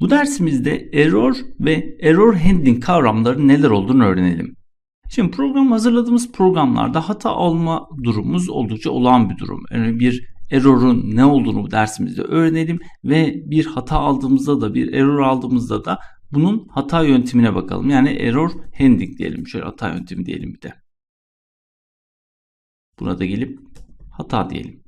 Bu dersimizde error ve error handling kavramları neler olduğunu öğrenelim. Şimdi program hazırladığımız programlarda hata alma durumumuz oldukça olağan bir durum. Yani bir error'un ne olduğunu dersimizde öğrenelim ve bir hata aldığımızda da bir error aldığımızda da bunun hata yöntemine bakalım. Yani error handling diyelim. Şöyle hata yöntemi diyelim bir de. Buna da gelip hata diyelim.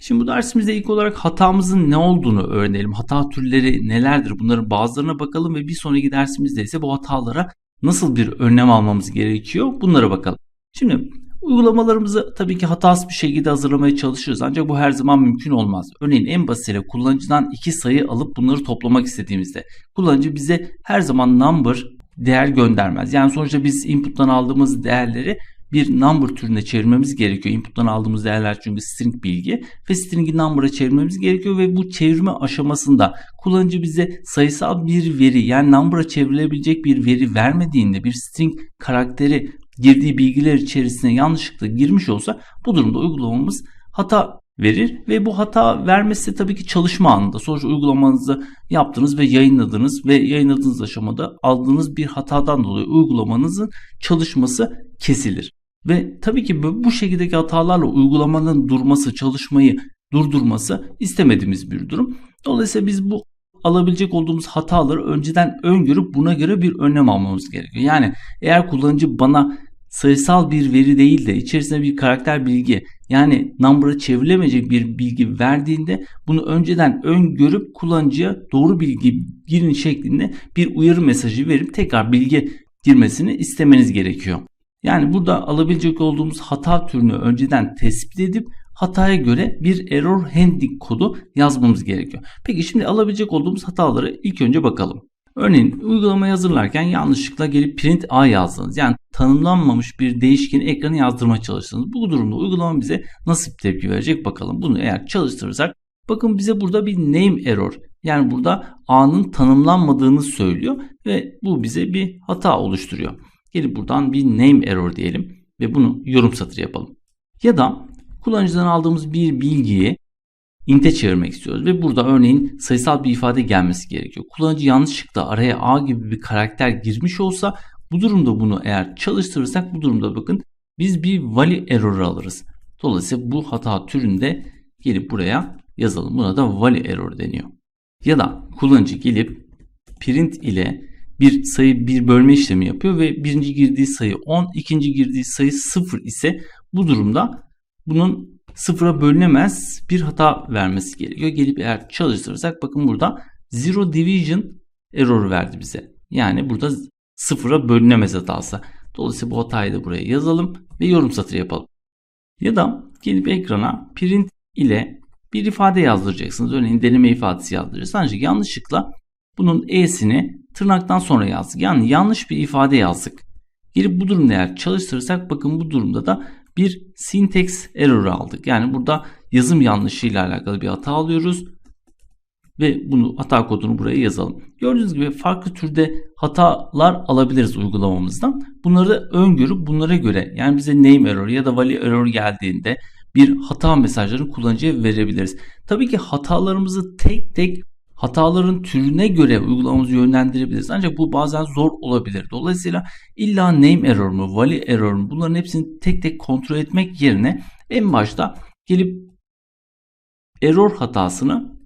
Şimdi bu dersimizde ilk olarak hatamızın ne olduğunu öğrenelim. Hata türleri nelerdir? Bunların bazılarına bakalım ve bir sonraki dersimizde ise bu hatalara nasıl bir önlem almamız gerekiyor? Bunlara bakalım. Şimdi uygulamalarımızı tabii ki hatasız bir şekilde hazırlamaya çalışırız ancak bu her zaman mümkün olmaz. Örneğin en basitiyle kullanıcıdan iki sayı alıp bunları toplamak istediğimizde kullanıcı bize her zaman number değer göndermez. Yani sonuçta biz input'tan aldığımız değerleri bir number türüne çevirmemiz gerekiyor. Input'tan aldığımız değerler çünkü string bilgi ve string'i number'a çevirmemiz gerekiyor ve bu çevirme aşamasında kullanıcı bize sayısal bir veri yani number'a çevrilebilecek bir veri vermediğinde bir string karakteri girdiği bilgiler içerisine yanlışlıkla girmiş olsa bu durumda uygulamamız hata verir ve bu hata vermesi tabii ki çalışma anında. Sonuçta uygulamanızı yaptınız ve yayınladınız ve yayınladığınız aşamada aldığınız bir hatadan dolayı uygulamanızın çalışması kesilir. Ve tabii ki bu şekildeki hatalarla uygulamanın durması, çalışmayı durdurması istemediğimiz bir durum. Dolayısıyla biz bu alabilecek olduğumuz hataları önceden öngörüp buna göre bir önlem almamız gerekiyor. Yani eğer kullanıcı bana sayısal bir veri değil de içerisinde bir karakter bilgi yani number'a çevrilemeyecek bir bilgi verdiğinde bunu önceden öngörüp kullanıcıya doğru bilgi girin şeklinde bir uyarı mesajı verip tekrar bilgi girmesini istemeniz gerekiyor. Yani burada alabilecek olduğumuz hata türünü önceden tespit edip hataya göre bir error handling kodu yazmamız gerekiyor. Peki şimdi alabilecek olduğumuz hataları ilk önce bakalım. Örneğin uygulamayı hazırlarken yanlışlıkla gelip print a yazdınız. Yani tanımlanmamış bir değişkeni ekranı yazdırmaya çalıştınız. Bu durumda uygulama bize nasıl bir tepki verecek bakalım. Bunu eğer çalıştırırsak bakın bize burada bir name error yani burada a'nın tanımlanmadığını söylüyor ve bu bize bir hata oluşturuyor. Gelip buradan bir name error diyelim ve bunu yorum satırı yapalım. Ya da kullanıcıdan aldığımız bir bilgiyi int'e çevirmek istiyoruz ve burada örneğin sayısal bir ifade gelmesi gerekiyor. Kullanıcı yanlışlıkla araya a gibi bir karakter girmiş olsa bu durumda bunu eğer çalıştırırsak bu durumda bakın biz bir value error alırız. Dolayısıyla bu hata türünde gelip buraya yazalım. Buna da value error deniyor. Ya da kullanıcı gelip print ile bir sayı bir bölme işlemi yapıyor ve birinci girdiği sayı 10, ikinci girdiği sayı 0 ise bu durumda bunun sıfıra bölünemez bir hata vermesi gerekiyor. Gelip eğer çalıştırırsak bakın burada zero division error verdi bize. Yani burada sıfıra bölünemez hatası. Dolayısıyla bu hatayı da buraya yazalım ve yorum satırı yapalım. Ya da gelip ekrana print ile bir ifade yazdıracaksınız. Örneğin deneme ifadesi yazdıracaksınız. Ancak yanlışlıkla bunun e'sini tırnaktan sonra yazdık. Yani yanlış bir ifade yazdık. Gelip bu durumda eğer çalıştırırsak bakın bu durumda da bir syntax error aldık. Yani burada yazım yanlışıyla alakalı bir hata alıyoruz. Ve bunu hata kodunu buraya yazalım. Gördüğünüz gibi farklı türde hatalar alabiliriz uygulamamızdan. Bunları öngörüp bunlara göre yani bize name error ya da value error geldiğinde bir hata mesajlarını kullanıcıya verebiliriz. Tabii ki hatalarımızı tek tek hataların türüne göre uygulamamızı yönlendirebiliriz. Ancak bu bazen zor olabilir. Dolayısıyla illa name error mu, value error mu bunların hepsini tek tek kontrol etmek yerine en başta gelip error hatasını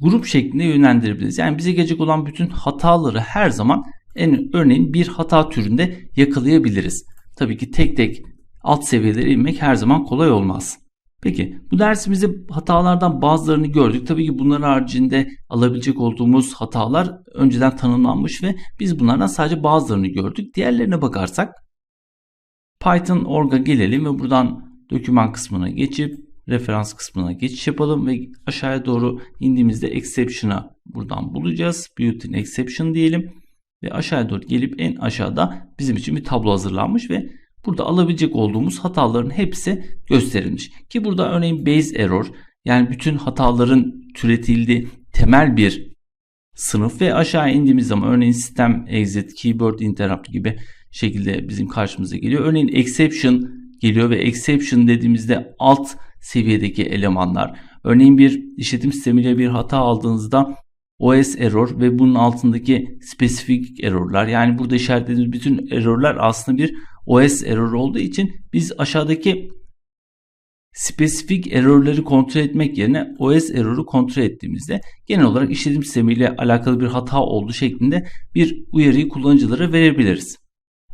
grup şeklinde yönlendirebiliriz. Yani bize gelecek olan bütün hataları her zaman en örneğin bir hata türünde yakalayabiliriz. Tabii ki tek tek alt seviyelere inmek her zaman kolay olmaz. Peki bu dersimizde hatalardan bazılarını gördük. Tabii ki bunların haricinde alabilecek olduğumuz hatalar önceden tanımlanmış ve biz bunlardan sadece bazılarını gördük. Diğerlerine bakarsak Python org'a gelelim ve buradan doküman kısmına geçip referans kısmına geçiş yapalım ve aşağıya doğru indiğimizde exception'a buradan bulacağız. Built-in exception diyelim ve aşağıya doğru gelip en aşağıda bizim için bir tablo hazırlanmış ve Burada alabilecek olduğumuz hataların hepsi gösterilmiş. Ki burada örneğin base error yani bütün hataların türetildiği temel bir sınıf ve aşağı indiğimiz zaman örneğin system exit, keyboard interrupt gibi şekilde bizim karşımıza geliyor. Örneğin exception geliyor ve exception dediğimizde alt seviyedeki elemanlar. Örneğin bir işletim sistemiyle bir hata aldığınızda OS error ve bunun altındaki spesifik errorlar yani burada işaretlediğimiz bütün errorlar aslında bir OS error olduğu için biz aşağıdaki spesifik errorları kontrol etmek yerine OS error'u kontrol ettiğimizde genel olarak işletim sistemiyle alakalı bir hata olduğu şeklinde bir uyarıyı kullanıcılara verebiliriz.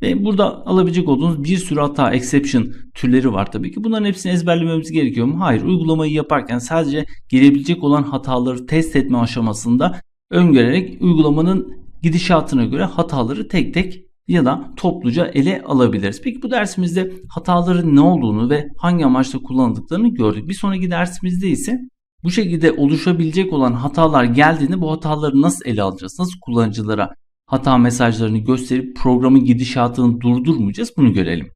Ve burada alabilecek olduğunuz bir sürü hata exception türleri var tabii ki. Bunların hepsini ezberlememiz gerekiyor mu? Hayır. Uygulamayı yaparken sadece gelebilecek olan hataları test etme aşamasında öngörerek uygulamanın gidişatına göre hataları tek tek ya da topluca ele alabiliriz. Peki bu dersimizde hataların ne olduğunu ve hangi amaçla kullanıldıklarını gördük. Bir sonraki dersimizde ise bu şekilde oluşabilecek olan hatalar geldiğinde bu hataları nasıl ele alacağız? Nasıl kullanıcılara hata mesajlarını gösterip programın gidişatını durdurmayacağız bunu görelim.